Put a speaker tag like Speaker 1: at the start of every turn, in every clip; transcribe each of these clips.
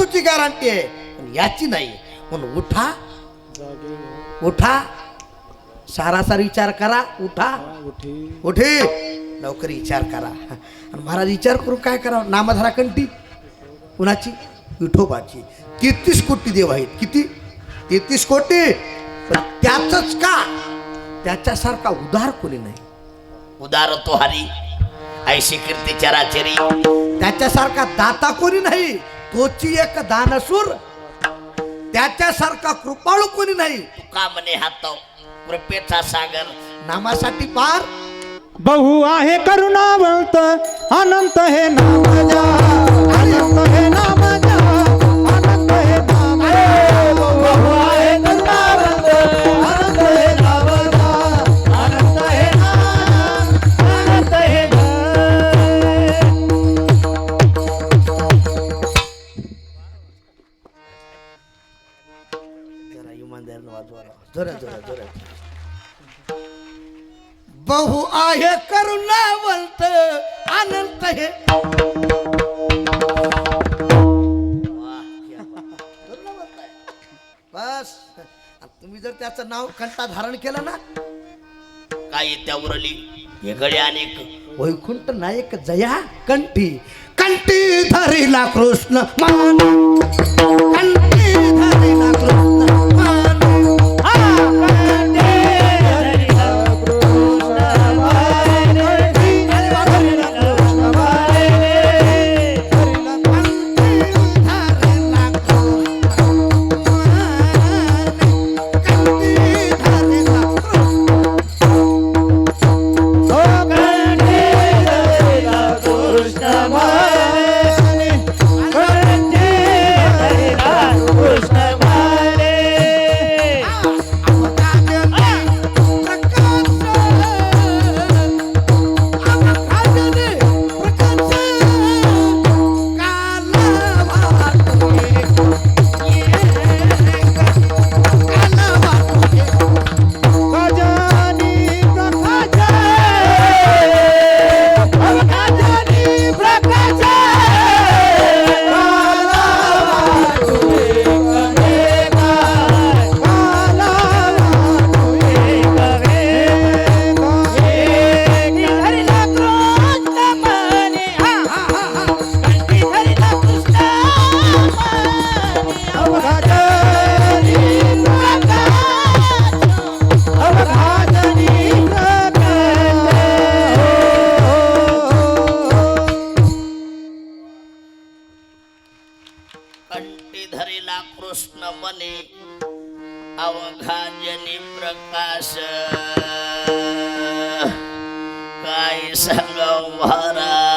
Speaker 1: वस्तूची गॅरंटी आहे. पण याची नाही. म्हणून उठा. उठा. सारासार विचार करा. उठा. उठे. लवकर विचार करा. आणि महाराज विचार करून काय करावं? नामधारा कंठी. कुणाची? विठोबाची. तेहतीस कोटी देव आहेत. किती? तेहतीस कोटी. पण त्याच का? त्याच्यासारखा उदार कोणी नाही.
Speaker 2: उदार तो हरी. ऐशी कीर्ती चराचरी
Speaker 1: त्याच्यासारखा दाता कोणी नाही. तोची एक दानसूर त्याच्यासारखा कृपाळू कोणी नाही.
Speaker 2: तुका मने हात कृपेचा सागर
Speaker 1: नामासाठी पार.
Speaker 3: बहु आहे करुणावंत अनंत हे नाम जा अनंत
Speaker 1: जोरात जोरात जोरात बहु आहे करुणावंत अनंत हे. बस. तुम्ही जर त्याचं नाव कंटा धारण केलं ना
Speaker 2: काय त्या उरली? हे गळे अनेक
Speaker 1: वैकुंठ नायक जया कंठी. कंठी धरिला कृष्ण मान. कंटी धरिला कृष्ण मने
Speaker 2: अवघा जनी प्रकाश. काय सांगाव महाराज?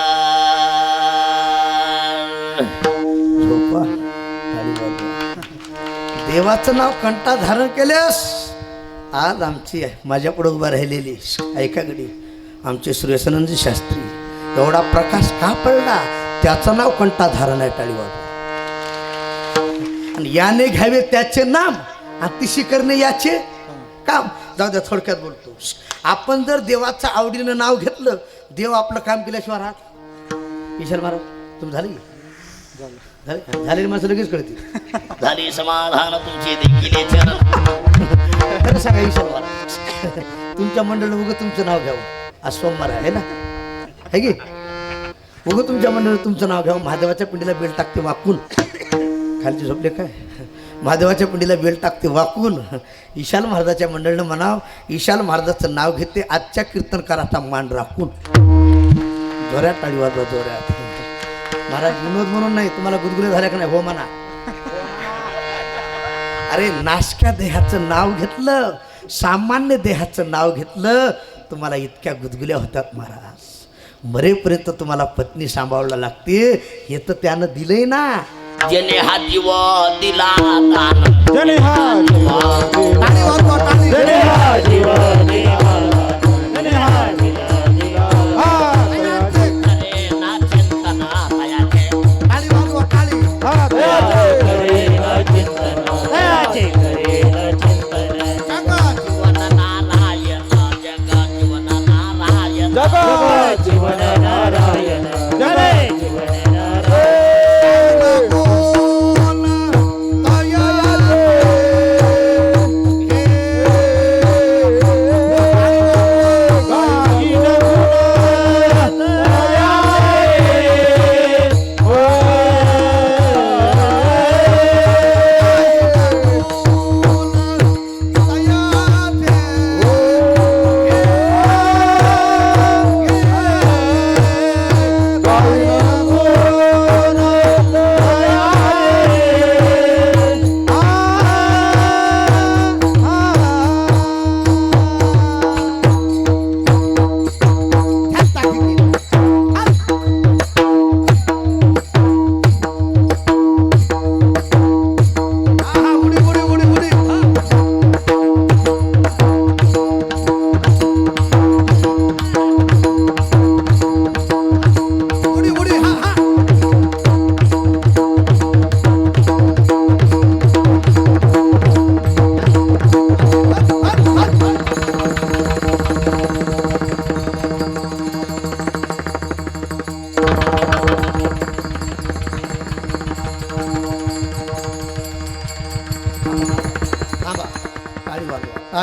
Speaker 1: देवाचं नाव कंटा धारण केल्यास आज आमची माझ्या पुढे उभा राहिलेली ऐका गडी आमचे सुरेशानंद शास्त्री एवढा प्रकाश का पडला? त्याचं नाव कंटा धारण आहे टाळी आणि याने घ्यावे त्याचे नाम अतिशी करणे याचे काम. जाऊ द्या थोडक्यात बोलतो. आपण जर देवाचं आवडीनं नाव घेतलं देव आपलं काम केल्याशिवाय राहत विशाल महाराज तुम्ही झाले झाले? माणसं लगेच कळतील.
Speaker 2: झाली समाधान तुमचे देखील
Speaker 1: सांगा विशाल महाराज तुमच्या मंडळी उगं तुमचं नाव घ्यावं. आज सोमवार आहे ना? है की? उगं तुमच्या मंडळी तुमचं नाव घ्यावं. महादेवाच्या पिंडीला बेल टाकते वाकून खालचे झोपले काय? महादेवाच्या पिंडीला बेल टाकते वाकून. ईशाल महाराजाच्या मंडळीनं म्हणाव ईशाल महाराजाचं नाव घेते आजच्या कीर्तनकाराचा मान राखून. जोऱ्यात टाळी वाजवा जोऱ्यात महाराज विनोद म्हणून नाही तुम्हाला गुदगुले झाल्या का नाही? हो म्हणा. अरे नाशक्या देहाचं नाव घेतलं सामान्य देहाचं नाव घेतलं तुम्हाला इतक्या गुदगुल्या होतात महाराज. मरेपर्यंत तुम्हाला पत्नी सांभाळायला लागते हे तर त्यानं दिलंय ना.
Speaker 2: ज्याने हा जीव दिला दान
Speaker 3: जने हा
Speaker 1: टाळी वाजवा, टाळी.
Speaker 3: जने हा जीवा देवा जने हा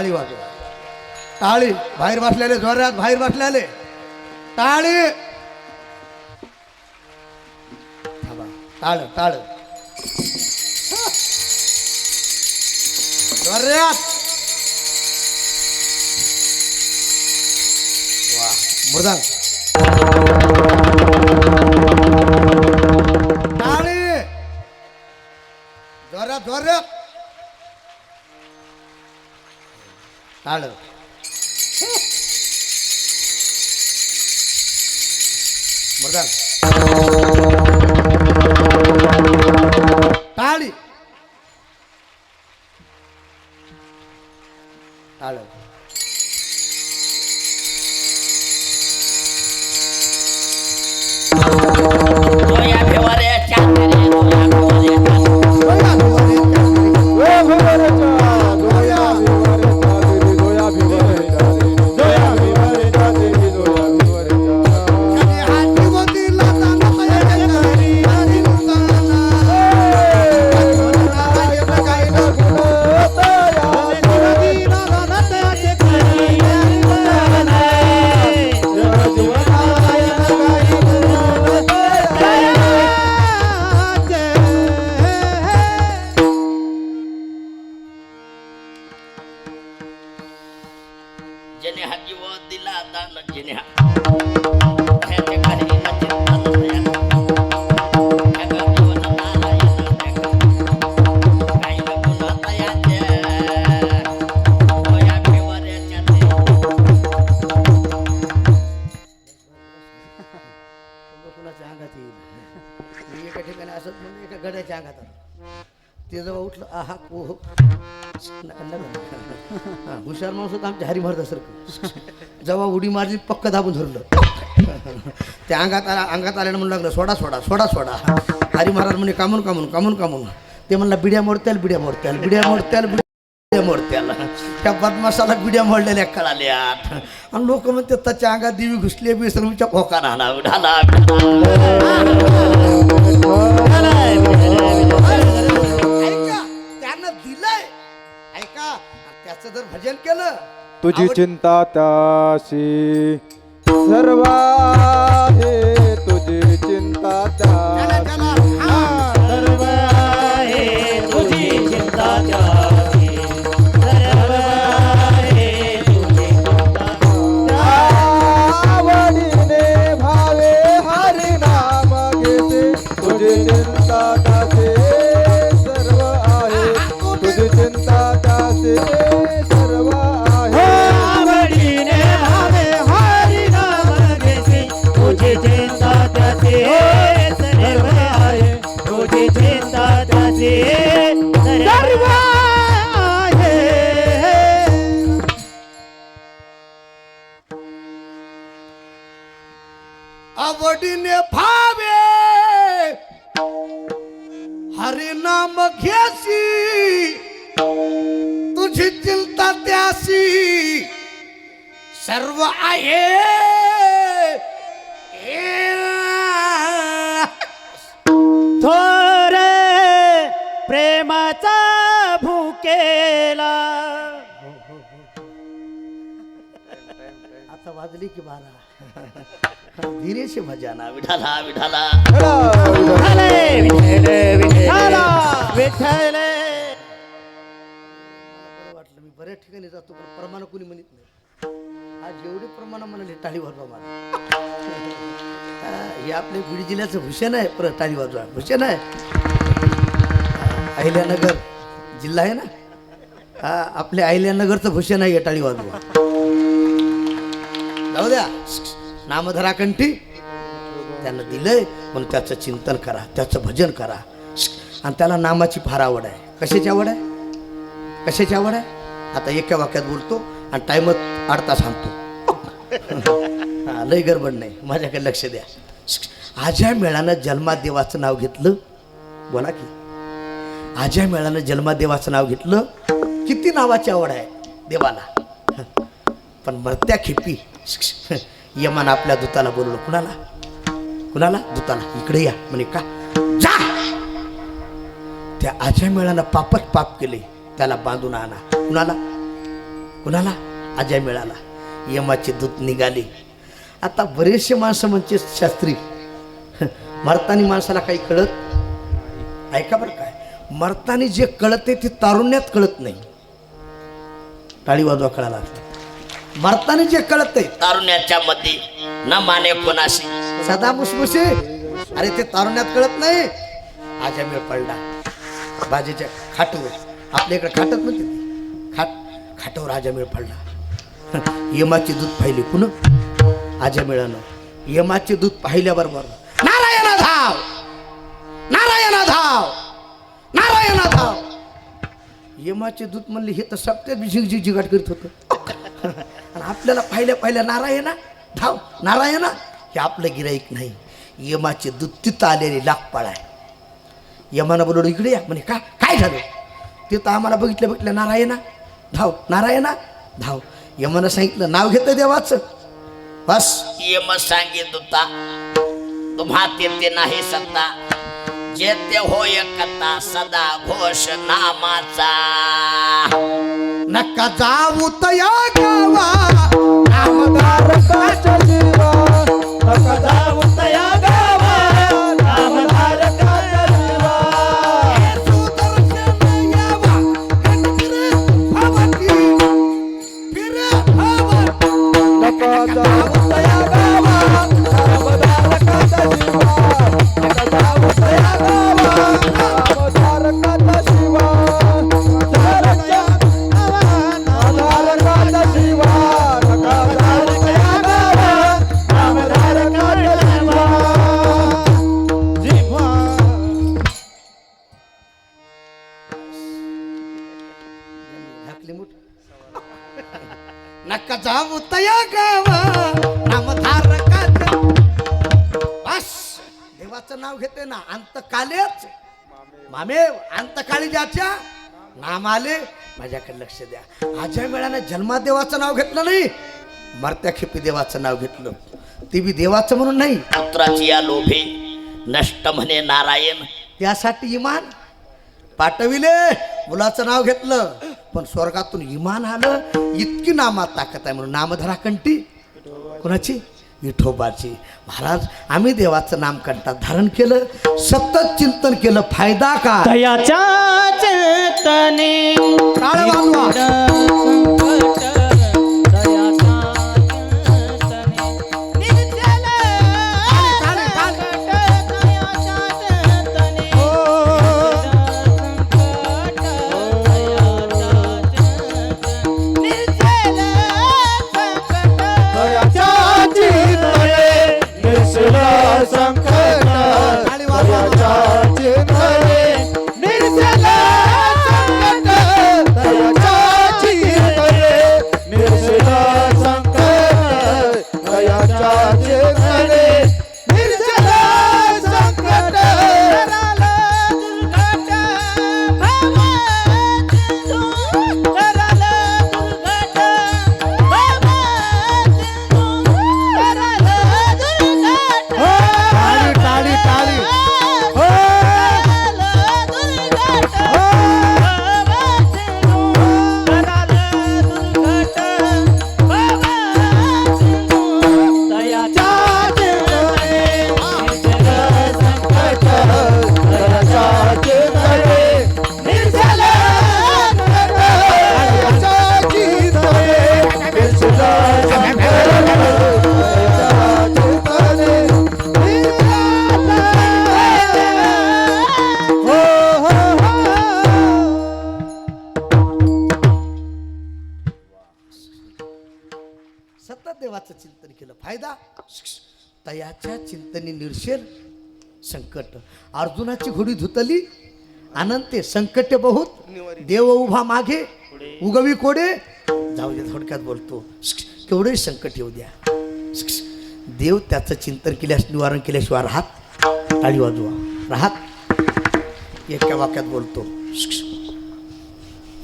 Speaker 1: टाळी वाजवा. टाळी बाहेर बसलेले जोरात बाहेर बसलेले. टाळी टाळ टाळ जोरात. वा मृदांग टाळ मृदांग
Speaker 2: जेणे हा जीव दिला दान जेणे हा ह्याच्या
Speaker 1: होतं आमच्या हरी सारखं जेव्हा उडी मारली पक्क दाबून धरलं. त्या अंगात आला अंगात आल्यानं म्हणू लागलं सोडा सोडा सोडा सोडा. हरी महाराज म्हणे कामून कामून कामून कामून. ते म्हणला बिड्या मोडत्याल बिड्या मोडत्याल बिड्या मोडत्याल बिड्या मोडत्याल. त्या बदमाशाला बिड्या मोडलेल्या कळाल्या आणि लोक म्हणते त्याच्या अंगात देवी घुसली विसरमीच्या खोका राहणार जर भजन केलं
Speaker 3: तुझी
Speaker 1: आवड-
Speaker 3: चिंता त्याशी सर्व आहे आवडीने भावे. हरी नाम
Speaker 1: घ्यासी तुझी चिंता त्यासी. सर्व आहे.
Speaker 3: थोर प्रेमाचा भुकेला.
Speaker 1: आता वाजली की बारा. धीरे से भजाना
Speaker 2: विठाला विठाला.
Speaker 1: वाटलं मी बऱ्याच ठिकाणी जातो पण प्रमाण कोणी म्हणत नाही. आज जेवढे प्रमाण म्हणाले टाळी वाजवा मला. हा, आपले बीड जिल्ह्याचं भूषण आहे परत टाळी वाजवा. भूषण आहे. अहिल्यानगर जिल्हा आहे ना? हा आपल्या अहिल्यानगरचं भूषण आहे टाळी वाजवा. जाऊ द्या. नामधरा कंठी. दिलंय म्हणून त्याचं चिंतन करा त्याचं भजन करा. आणि त्याला नामाची फार आवड आहे. कशाची आवड आहे? कशाची आवड आहे? आता एका वाक्यात बोलतो आणि टाइमच आठ तास लय गडबड नाही. माझ्याकडे लक्ष द्या. आज्या मेळानं जन्मादेवाचं नाव घेतलं? बोला की. आज्या मेळानं जन्मादेवाचं नाव घेतलं? किती नावाची आवड आहे देवाला. पण मरत्या खेपी. यमान आपल्या दूताला बोलवलं. कुणाला? कुणाला? दूताला. इकडे या. म्हणे का? जा! त्या अजय मेळानं पापच पाप केले. त्याला बांधून आणा. कुणाला? कुणाला? अजय मिळाला यमाचे दूत निघाले. आता बरेचसे माणसं म्हणजे शास्त्री मरतानी माणसाला काही कळत ऐका बरं काय. मरतानी जे कळते ते तारुण्यात कळत नाही. टाळी वाजवा कळायला मरतानी जे कळत आहे
Speaker 2: तारुण्याच्या मध्ये न माने कोणाशी
Speaker 1: सदा मुसमुसे अरे ते तारुण्यात कळत नाही आजा मेळ पडला बाजीच्या खाटवर आपल्या इकडे खाटत म्हणते ते. खाट खाटावर आजा मेळ पडला यमाचे दूध पाहिले कुण आजा मेळानं यमाचे दूध पाहिल्याबरोबर नारायणा धाव नारायणा धाव नारायणा धाव यमाचे दूत म्हणले हे तर सत्यात झिग झिग जिगाट करीत होतं आपल्याला पाहिल्या पाहिल्या नारायणा धाव नारायणा हे आपलं गिराईक नाही. यमाचे दूत तिथं आलेली लागपाळ आहे. यमानं बोलवलं इकडे या. म्हणे का? काय झालं? तिथं आम्हाला बघितलं बघितलं नारायणा धाव नारायणा धाव. यमानं सांगितलं नाव घेतं देवाचं. बस.
Speaker 2: यम सांगित होता तुम्हा तेथे नाही सत्ता. जेते होय कथा सदा घोष नामाचा.
Speaker 1: नका जाऊ तया गावा
Speaker 3: नका जाऊ तया गावा.
Speaker 1: नामधारकाचं बस. देवाचं नाव घेते ना अंतकालेच. मामे अंतकाळी ज्याच्या नाम आले माझ्याकडे लक्ष द्या. आजच्या वेळानं जन्मात देवाचं नाव घेतलं नाही मरत्या खेपी देवाचं नाव घेतलं. ते बी देवाचं म्हणून नाही.
Speaker 2: पुत्राची या लोभे नष्ट म्हणे नारायण.
Speaker 1: त्यासाठी इमान पाठविले मुलाचं नाव घेतलं. पण स्वर्गातून इमान आलं इतकी नामात ताकद आहे म्हणून नामधरा कंठी. कोणाची? विठोबाची. महाराज आम्ही देवाचं नाम कंठात धारण केलं सतत चिंतन केलं फायदा का
Speaker 4: दयाच्या
Speaker 1: केलं. फायदा? तयाच्या चिंतनी निर्शेल संकट. अर्जुनाची घोडी धुतली. अनंते संकट बहुत. देव उभा मागे. उगवी कोडे. जाऊ दे थोडक्यात बोलतो. केवढे संकट येऊ द्या. देव त्याचं चिंतन केल्यास निवारण केल्याशिवाय राहत टाळी वाजवा. राहत. एका वाक्यात बोलतो.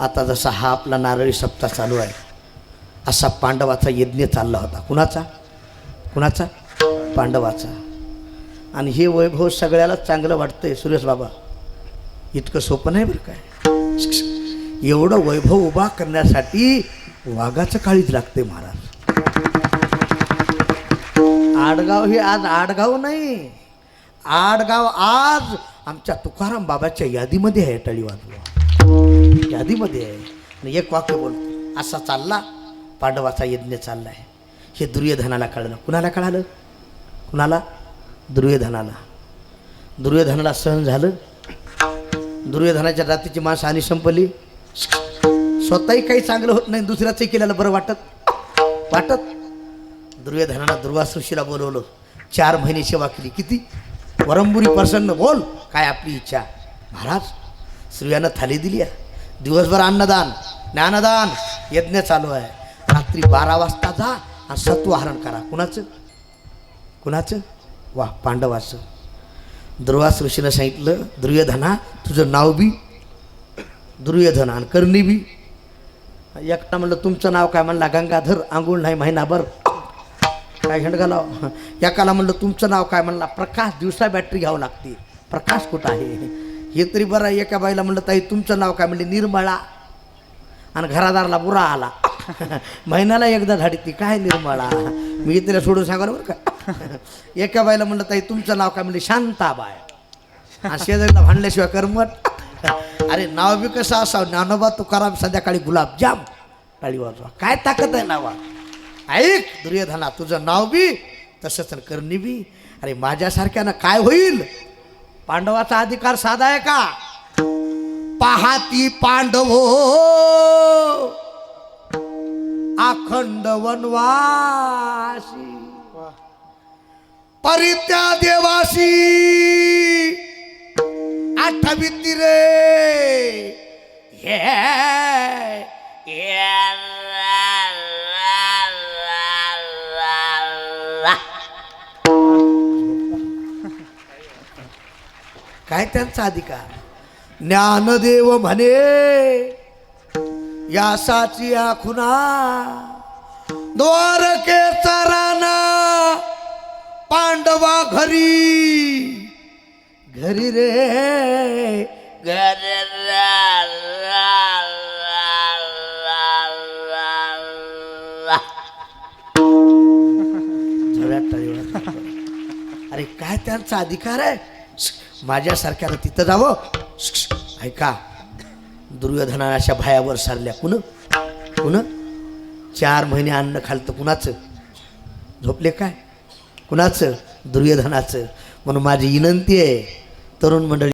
Speaker 1: आता जसा हा आपला नारळी सप्ताह चालू आहे असा पांडवाचा यज्ञ चालला होता. कुणाचा? कुणाचा? पांडवाचा. आणि हे वैभव सगळ्याला चांगलं वाटतंय सुरेश बाबा. इतकं सोपं नाही बरं काय? एवढं वैभव उभा करण्यासाठी वाघाचं काळीच लागते महाराज. आडगाव हे आज आडगाव नाही. आडगाव आज आमच्या तुकाराम बाबाच्या यादीमध्ये आहे टळीवाद यादीमध्ये आहे. आणि एक वाक्य बोलतो असा चालला पांडवाचा यज्ञ चालला आहे हे दुर्योधनाला कळलं. कुणाला कळालं? कुणाला? दुर्योधनाला. दुर्योधनाला सहन झालं. दुर्योधनाच्या जातीची माणसं आणि संपली. स्वतःही काही चांगलं होत नाही दुसऱ्याचंही केलेलं बरं वाटत. वाटत? दुर्योधनाला दुर्वासृषीला बोलवलं. चार महिने सेवा केली. किती? वरंबुरी प्रसन्न. बोल काय आपली इच्छा? महाराज स्त्रियानं थाली दिली आहे. दिवसभर अन्नदान ज्ञानदान यज्ञ चालू आहे. रात्री बारा वाजता जा. आणि सत्वहरण करा. कुणाचं? कुणाचं? वा पांडवाचं. दुर्वास ऋषीनं सांगितलं दुर्योधना तुझं नाव बी दुर्योधन आणि करणी बी. एकटा म्हणलं तुमचं नाव काय? म्हणला गंगाधर आंघोळ नाही महिनाभर. काय घंट घालाव? एकाला म्हणलं तुमचं नाव काय? म्हणला प्रकाश दिवसा बॅटरी घ्यावं लागते. प्रकाश कुठं आहे? हे तरी बरं एका बाईला म्हणलं ताई तुमचं नाव काय? म्हणले निर्मळा. आणि घरादारला बुरा आला. महिन्याला एकदा झाडी ती काय निर्मळा? मी तिला सोडून सांगा बरं का? एका बाईला म्हणलं ताई तुमचं नाव काय? म्हणले शांताबाय शेजारीला भांडल्याशिवाय करमत. अरे नाव बी कसं असावं? ज्ञानोबा तुकाराम संध्याकाळी गुलाबजाम. टाळी वाजवा. काय ताकद आहे नावा? ऐक दुर्योधना तुझं नाव बी तसंच आणि करणी बी. अरे माझ्यासारख्यानं काय होईल? पांडवाचा अधिकार साधा आहे का? पाहाती पांडव. अखंड वनवासी. परित्या देवासी. आठविती रे
Speaker 2: ये ये ला ला ला ला ला.
Speaker 1: काय त्यांचा अधिकार? ज्ञानदेव म्हणे यासाची आखुना. द्वारकेचा राणा पांडवा घरी. घरी रे.
Speaker 2: घर.
Speaker 1: अरे काय त्यांचा अधिकार आहे? माझ्यासारख्यानं तिथं जावं. ऐका. दुर्योधनाने अशा भायावर सारल्या. कुण? कुण? चार महिने अन्न खालतं कुणाचं? झोपले काय? कुणाचं? दुर्योधनाचं. म्हणून माझी विनंती आहे तरुण मंडळी